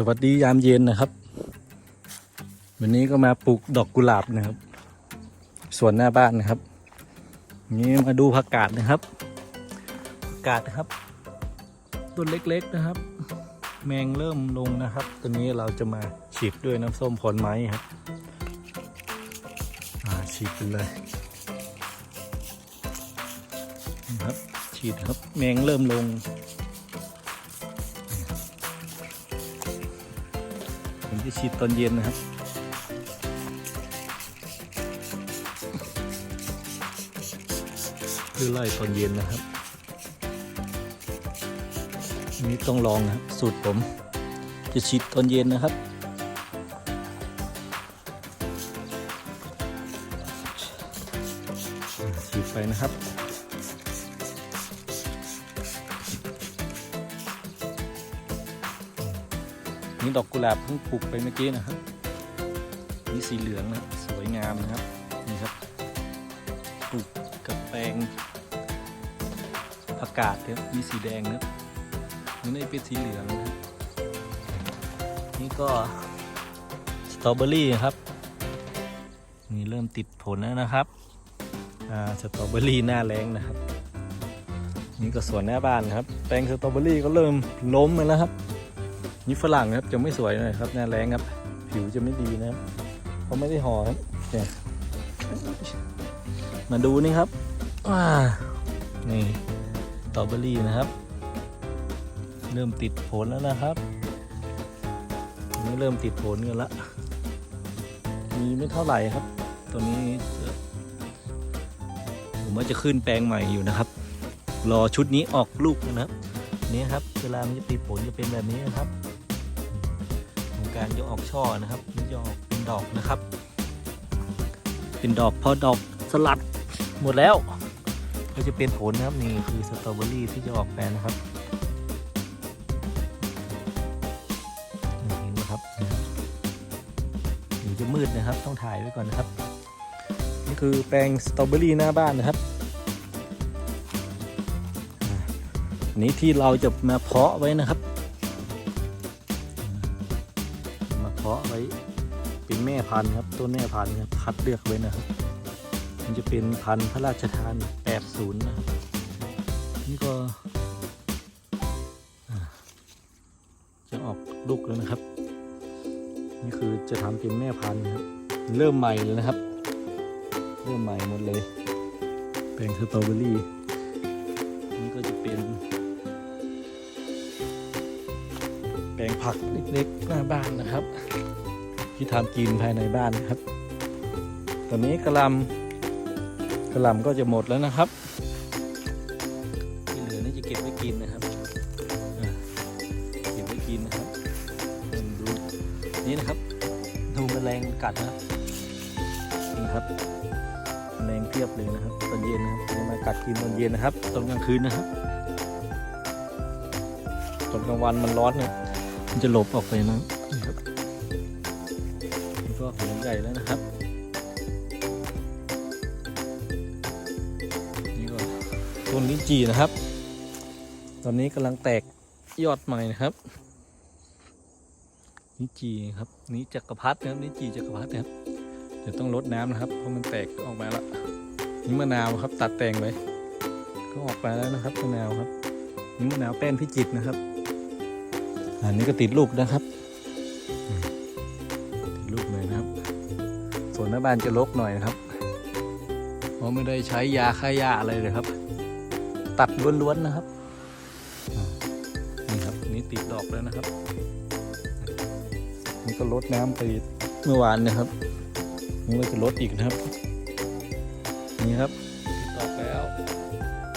สวัสดียามเย็นนะครับ วันนี้ก็มาปลูกดอกกุหลาบนะครับสวนหน้าบ้านนะครับ นี่มาดูผักกาดนะครับผักกาดนะครับต้นเล็กๆนะครับ แมงเริ่มลงนะครับตอนนี้เราจะมาฉีดด้วยน้ำส้มผลไม้ครับอาฉีดไปเลยนะครับฉีดครับแมงเริ่มลง จะฉีดตอนเย็นนะครับ คือไล่ตอนเย็นนะครับอันนี้ต้องลองนะครับ สูตรผม จะฉีดตอนเย็นนะครับฉีดไปนะครับ นี่ดอกกุหลาบเพิ่งปลูกไปเมื่อกี้นะครับ นี่สีเหลืองนะสวยงามนะครับนี่ครับปลูกกับแปลงผักกาดครับมีสีแดงนะนี่นี่เป็นสีเหลืองนะนี่ก็สตรอเบอรี่ครับนี่เริ่มติดผลแล้วนะครับอ่าสตรอเบอรี่หน้าแรงนะครับ นี่ก็สวนหน้าบ้านครับ แปลงสตรอเบอรี่ก็เริ่มล้มแล้วครับ นี่ฝรั่งครับจะไม่สวยเลยครับหน้าแรงครับ ผิวจะไม่ดีนะครับเขาไม่ได้ห่อครับเนี่ยมาดูนี่ครับว้านี่ตอเบอรี่นะครับ เริ่มติดผลแล้วนะครับนี่เริ่มติดผลกันละมีไม่เท่าไหร่ครับ ตัวนี้ผมว่าจะขึ้นแปลงใหม่อยู่นะครับ รอชุดนี้ออกลูกนะครับนี่ครับเวลามันจะติดผลจะเป็นแบบนี้นะครับ การจะออกช่อนะครับมันจะออกเป็นดอกนะครับ เป็นดอกพอดอกสลัดหมดแล้ว ก็จะเป็นผลนะครับนี่คือสตรอเบอรี่ที่จะออกแปลงนะครับนี่เห็นไหมครับเดี๋ยวจะมืดนะครับต้องถ่ายไว้ก่อนนะครับ นี่คือแปลงสตรอเบอรี่หน้าบ้านนะครับนนี้ที่เราจะมาเพาะไว้นะครับ แม่พันธุ์ครับต้นแม่พันธุ์ครับคัดเลือกไว้นะครับมันจะเป็นพันธุ์พระราชทาน 80 นะครับนี่ก็จะออกลูกแล้วนะครับ นี่คือจะทำเป็นแม่พันธุ์ครับเริ่มใหม่เลยนะครับ เริ่มใหม่หมดเลย แปลงสตรอเบอรี่นี่ก็จะเป็นแปลงผักเล็กๆหน้าบ้านนะครับ ที่ทำกินภายในบ้านนะครับ ตอนนี้กระลำกระลำก็จะหมดแล้วนะครับ ที่เหลือนี่จะเก็บไว้กินนะครับเก็บไว้กินนะครับดูนี่นะครับดูแมลงกัดนะครับนี่ครับแมลงเพียบเลยนะครับตอนเย็นนะครับมากัดกินตอนเย็นนะครับตอนกลางคืนนะครับตอนกลางวันมันร้อนเนี่ยมันจะหลบออกไปนะ ต้นลิ้นจีนะครับ ตอนนี้กำลังแตกยอดใหม่นะครับลิ้จีครับนี่จักรพรรดินะครับลิ้จีจักรพรรดินะครับเดี๋ยวต้องลดน้ำนะครับเพราะมันแตกออกมาแล้วนี่มะนาวครับ ตัดแต่งไว้ก็ออกมาแล้วนะครับมะนาวครับนี่มะนาวแป้นพิจิตรนะครับ อันนี้ก็ติดลูกนะครับติดลูกเลยนะครับ ส่วนหน้าบ้านจะรกหน่อยนะครับเพราะไม่ได้ใช้ยาฆ่าหญ้าอะไรเลยครับ ตัดล้วนๆนะครับอ่านี่ครับนี่ติดดอกแล้วนะครับนี่ก็ลดน้ำไปเมื่อวานนะครับนี่ก็จะลดอีกนะครับ นี่ครับติดดอกแล้ว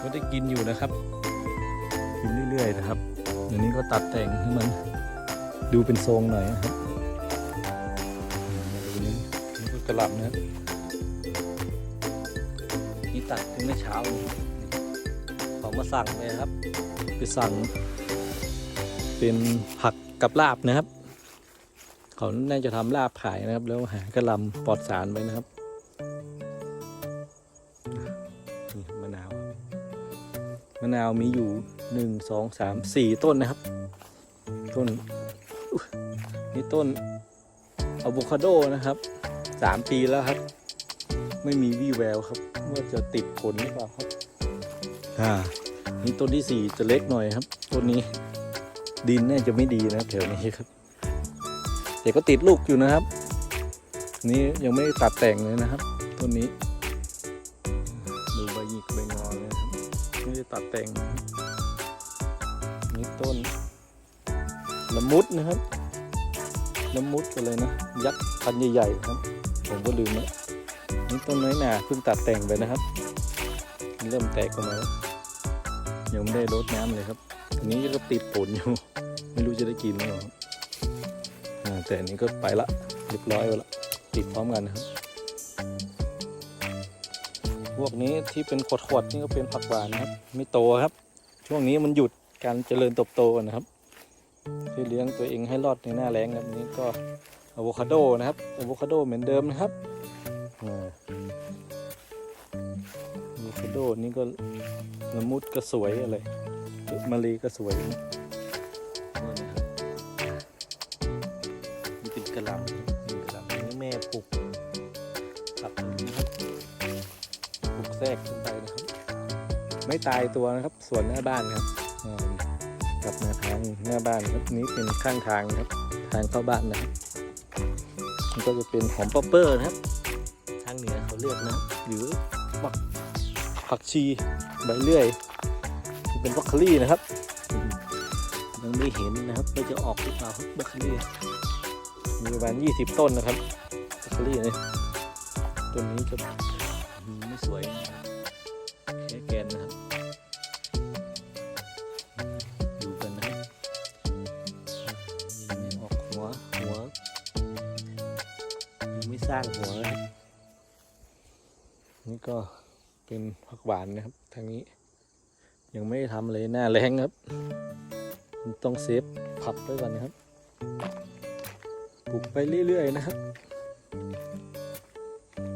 ก็ได้กินอยู่นะครับ กินเรื่อยๆนะครับเดี๋ยวนี้ก็ตัดแต่งให้มันดูเป็นทรงหน่อยนะครับอืมมาดูนี่นี่ก็กระหล่ำนะครับนี่ตัดเมื่อเช้านี้เขา มาสั่งเลยครับ ไปสั่ง เป็นผักกับลาบนะครับ เขาน่าจะทำลาบขายนะครับ แล้วหากระลำปลอดสารไว้นะครับนี่มะนาวมะนาวมีอยู่หนึ่งสองสามสี่ต้นนะครับ ต้นนี่ต้นอะโวคาโดนะครับสามปีแล้วครับ ไม่มีวี่แววครับ ว่าจะติดผลหรือเปล่าครับ อ่า นี่ต้นที่สี่จะเล็กหน่อยครับต้นนี้ ดินน่าจะไม่ดีนะครับแถวนี้ครับแต่ก็ติดลูกอยู่นะครับ นี่ยังไม่ตัดแต่งเลยนะครับต้นนี้ดูใบหยิกใบงอนเลยนะครับไม่ได้ตัดแต่งนี่ต้นละมุดนะครับละมุดอะไรนะ ยักษ์พันใหญ่ๆครับ ผมก็ลืมแล้วนี่ต้นน้อยหนาเพิ่งตัดแต่งไปนะครับ เริ่มแตกออกมาแล้ว ยังไม่ได้รดน้ำเลยครับ อันนี้ก็ติดผลอยู่ ไม่รู้จะได้กินหรือเปล่าครับแต่อันนี้ก็ไปละเรียบร้อยไปละติดพร้อมกันนะครับ พวกนี้ที่เป็นขวดๆนี่ก็เป็นผักหวานนะครับ ไม่โตครับ ช่วงนี้มันหยุดการเจริญเติบโตนะครับที่เลี้ยงตัวเองให้รอดในหน้าแล้งครับนี้ก็อะโวคาโดนะครับอะโวคาโดเหมือนเดิมนะครับอ่าอะโวคาโดนี่ก็ ละมุดก็สวยอะไรมะลีก็สวยนะนี่นะครับนี่เป็นกระหลำนี่กระหลำนี่แม่ปลูกผักแบบนี้ครับปลูกแทรกขึ้นไปนะครับ ไม่ตายตัวนะครับส่วนหน้าบ้านครับอ่ากับแนวทางหน้าบ้านครับนี้เป็นข้างทางครับ ทางเข้าบ้านนะครับมันก็จะเป็นหอมป๊อปเปอร์นะครับ ทางเหนือเขาเรียกนะหรือผักผักชี ใบเลื่อยเป็นบรอกคลี่นะครับยังไม่เห็นนะครับว่าจะออกหรือเปล่าครับบรอกคลี่มีประมาณ20ต้นนะครับบรอกคลี่เนี่ยต้นนี้จะไม่สวยแค่แกนนะครับดูกันนะครับออกหัวหัวยังไม่สร้างหัวนี่ก็เป็นผักหวานนะครับ ทางนี้ ยังไม่ได้ทำเลยหน้าแรงครับ ต้องเซฟผักไว้ก่อนนะครับปลูกไปเรื่อยๆนะครับ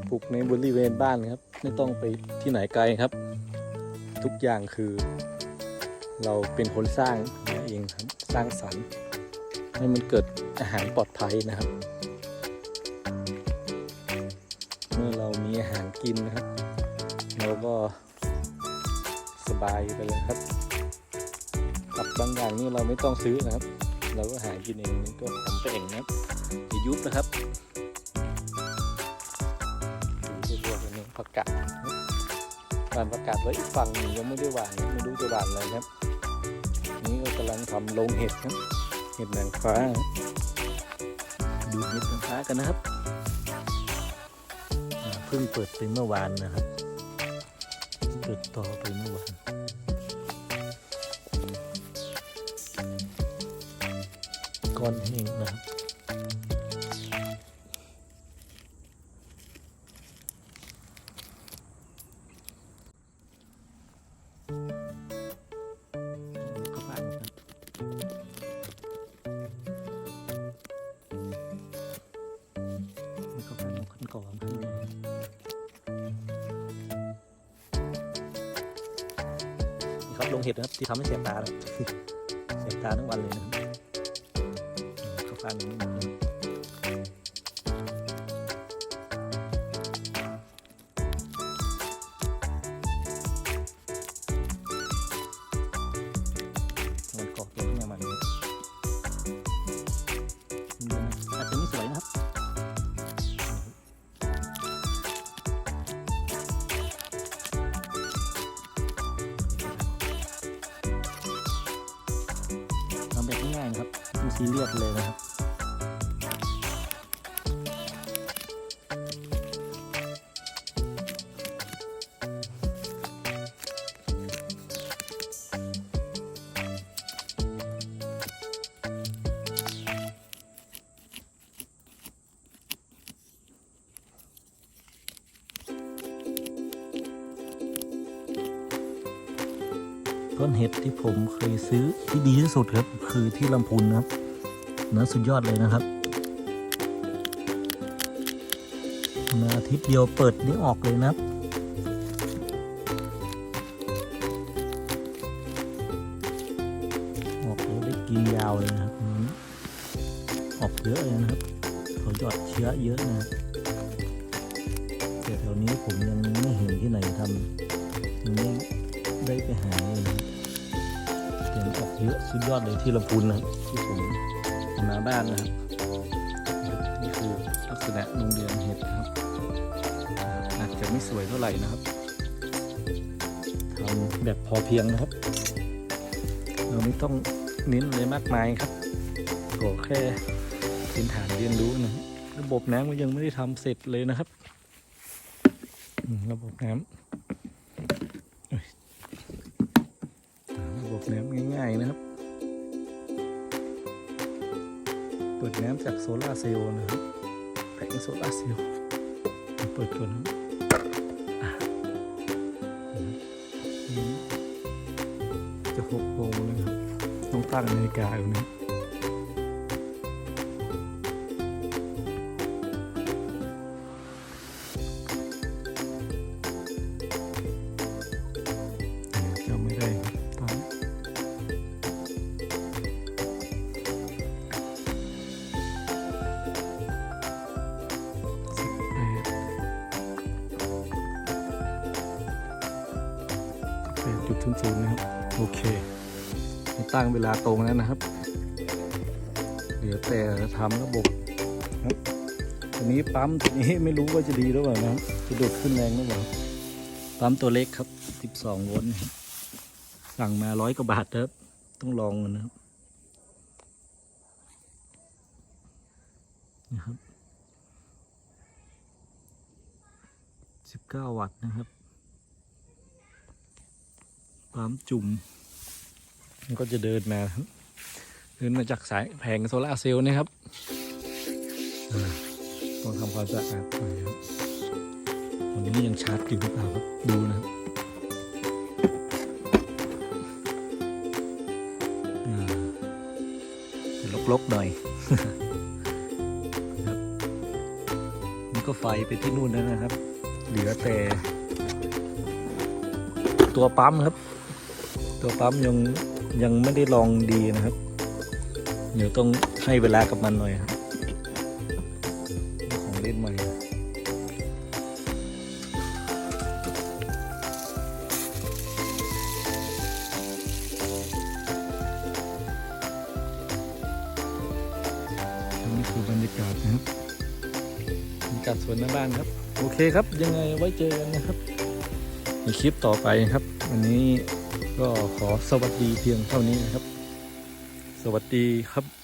ปลูกในบริเวณบ้านครับ ไม่ต้องไปที่ไหนไกลครับ ทุกอย่างคือ เราเป็นคนสร้างเองครับสร้างสรรค์ให้มันเกิดอาหารปลอดภัยนะครับ เมื่อเรามีอาหารกินนะครับ เราก็ สบายไปเลยครับผักบางอย่างนี่เราไม่ต้องซื้อนะครับ เราก็หากินเองนี่ก็ของตัวเองนะครับอียุบนะครับดูตัวกันนี่ผักกาดหวานผักกาดไว้อีกฝั่งนึ่งยังไม่ได้หวานไม่รู้จะหวานอะไรครับ นี่ก็กำลังทำโรงเห็ดครับเห็ดนางฟ้า ดูเห็ดนางฟ้ากันนะครับเพิ่งเปิดไปเมื่อวานนะครับ เปิดต่อไปเมื่อวานก้อนแห้งนะครับก็ฟังครับนี่งขั้นก่อน ลงเห็ดนะครับที่ทำให้เสียบตานะเสียบตาทั้งวันเลยนะครับก็ฟังอย่างนี้นะครั ซีเรียสเลยนะครับต้นเห็ดที่ผมเคยซื้อที่ดีที่สุดครับ คือที่ลำพูนนะครับ เนื้อสุดยอดเลยนะครับมาอาทิตย์เดียวเปิดนี่ออกเลยนะครับออกแล้วได้กินยาวเลยนะครับออกเยอะเลยนะครับเขายอดเชื้อเยอะนะแต่แถวนี้ผมยังไม่เห็นที่ไหนทำยังไม่ได้ไปหาเลยนะครับแต่มันออกเยอะสุดยอดเลยที่ลำพูนนะครับที่ผม มาบ้านนะครับ นี่คือลักษณะโรงเรือนเห็ดนะครับอาจจะไม่สวยเท่าไหร่นะครับทำแบบพอเพียงนะครับ เราไม่ต้องเน้นอะไรมากมายครับขอแค่พื้นฐานเรียนรู้นะครับระบบน้ำก็ยังไม่ได้ทำเสร็จเลยนะครับระบบน้ำระบบน้ำง่าย ๆ นะครับ ปิดน้ำจากโซลาร์เซลล์นะครับแผงโซลาร์เซลล์เปิดตัวนะจะหกโมงแล้วครับต้องตั้งนาฬิกาอยู่นี้ ศูนย์ศูนย์นะครับ โอเค ตั้งเวลาตรงแล้วนะครับ เหลือแต่ทำระบบครับตัวนี้ปั๊มตัวนี้ไม่รู้ว่าจะดีหรือเปล่านะครับจะดูดขึ้นแรงหรือเปล่าปั๊มตัวเล็กครับ 12 โวลต์สั่งมาร้อยกว่าบาทครับ ต้องลองกันนะครับนะครับ 19 วัตต์นะครับ ปั๊มจุ่มมันก็จะเดินมาเดินมาจากสายแผงโซลาร์เซลล์นะครับต้องทำความสะอาดหน่อยครับตอนนี้ยังชาร์จอยู่หรือเปล่าครับดูนะครับลกๆหน่อยนี่ก็ไฟไปที่นู่นแล้วนะครับ เหลือแต่ ตัวปั๊มครับ ตัวปั๊มยังยังไม่ได้ลองดีนะครับ เดี๋ยวต้องให้เวลากับมันหน่อยครับของเล่นใหม่นี่คือบรรยากาศนะครับบรรยากาศสวนหน้าบ้านครับ โอเคครับยังไงไว้เจอกันนะครับในคลิปต่อไปครับ วันนี้ ก็ขอสวัสดีเพียงเท่านี้นะครับ สวัสดีครับ